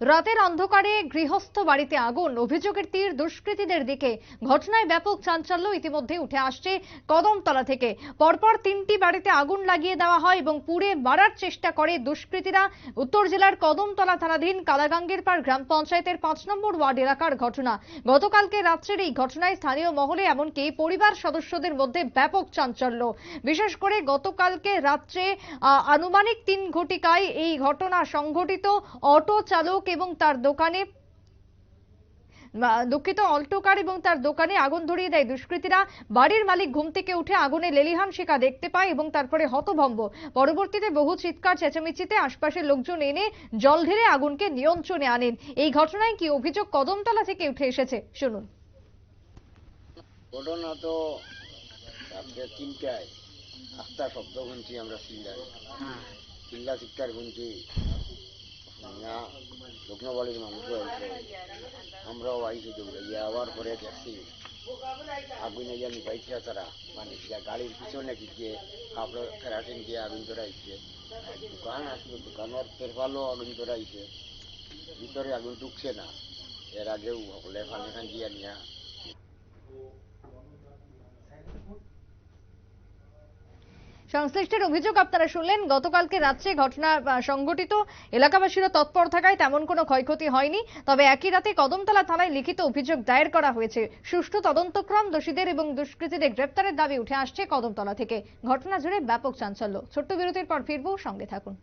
রাতের অন্ধকারে গৃহস্থ বাড়িতে আগুন, অভিযোগের তীর দুষ্কৃতীদের দিকে। ঘটনায় ব্যাপক চাঞ্চল্য ইতিমধ্যে উঠে আসছে কদমতলা থেকে। পরপর তিনটি বাড়িতে আগুন লাগিয়ে দেওয়া হয় এবং পুড়ে মারার চেষ্টা করে দুষ্কৃতীরা। উত্তর জেলার কদমতলা থানাধীন কালাগাঙ্গের পাড় গ্রাম পঞ্চায়েতের পাঁচ নম্বর ওয়ার্ড এলাকার ঘটনা। গতকালকে রাত্রের এই ঘটনায় স্থানীয় মহলে এমনকি পরিবার সদস্যদের মধ্যে ব্যাপক চাঞ্চল্য। বিশেষ করে গতকালকে রাত্রে আনুমানিক তিন ঘটিকায় এই ঘটনা সংঘটিত। অটো চালক এবং তার দোকানে দুঃখিত অল্টোকার এবং তার দোকানে আগুন ধরিয়ে দেয় দুষ্কৃতীরা। বাড়ির মালিক ঘুম থেকে উঠে আগুনে লেলিহান শিকা দেখতে পায় এবং তারপরে হতভম্ব। পরবর্তীতে বহু চিৎকার চেঁচামেচিতে আশপাশের লোকজন এনে জল ঢেলে আগুনকে নিয়ন্ত্রণে আনেন। এই ঘটনায় কি অভিযোগ কদমতলা থেকে উঠে এসেছে? শুনুন। ঘটনা তো তিনটায়। আস্তা শব্দ শুনছি আমরা চিল্লাই চিল্লা চিৎকার শুনছি লগ্নবাড়ির মানুষও আইছে আমরাও আইসি দৌড়াইয়া আবার পরে দেখছি আগুনে আইয়া পাইছে তারা। মানে গাড়ির পিছনে গিয়ে আপনার কেরাটিন দিয়ে আগুন ধরাইছে। দোকান আসলো দোকানের তেরপালও আগুন ধরাইছে। ভিতরে আগুন ঢুকছে না। এর আগেও সকলে পানি খান দিয়া নিয়া সংশ্লিষ্টের অভিযোগ আপনারা শুনলেন, গতকালকে রাত্রে ঘটনা সংঘটিত। এলাকাবাসীরা তৎপর থাকায় তেমন কোনো ক্ষয়ক্ষতি হয়নি। তবে একই রাতে কদমতলা থানায় লিখিত অভিযোগ দায়ের করা হয়েছে। সুষ্ঠু তদন্তক্রম দোষীদের এবং দুষ্কৃতীদের গ্রেপ্তারের দাবি উঠে আসছে কদমতলা থেকে। ঘটনা জুড়ে ব্যাপক চাঞ্চল্য। ছোট্ট বিরতির পর ফিরবো, সঙ্গে থাকুন।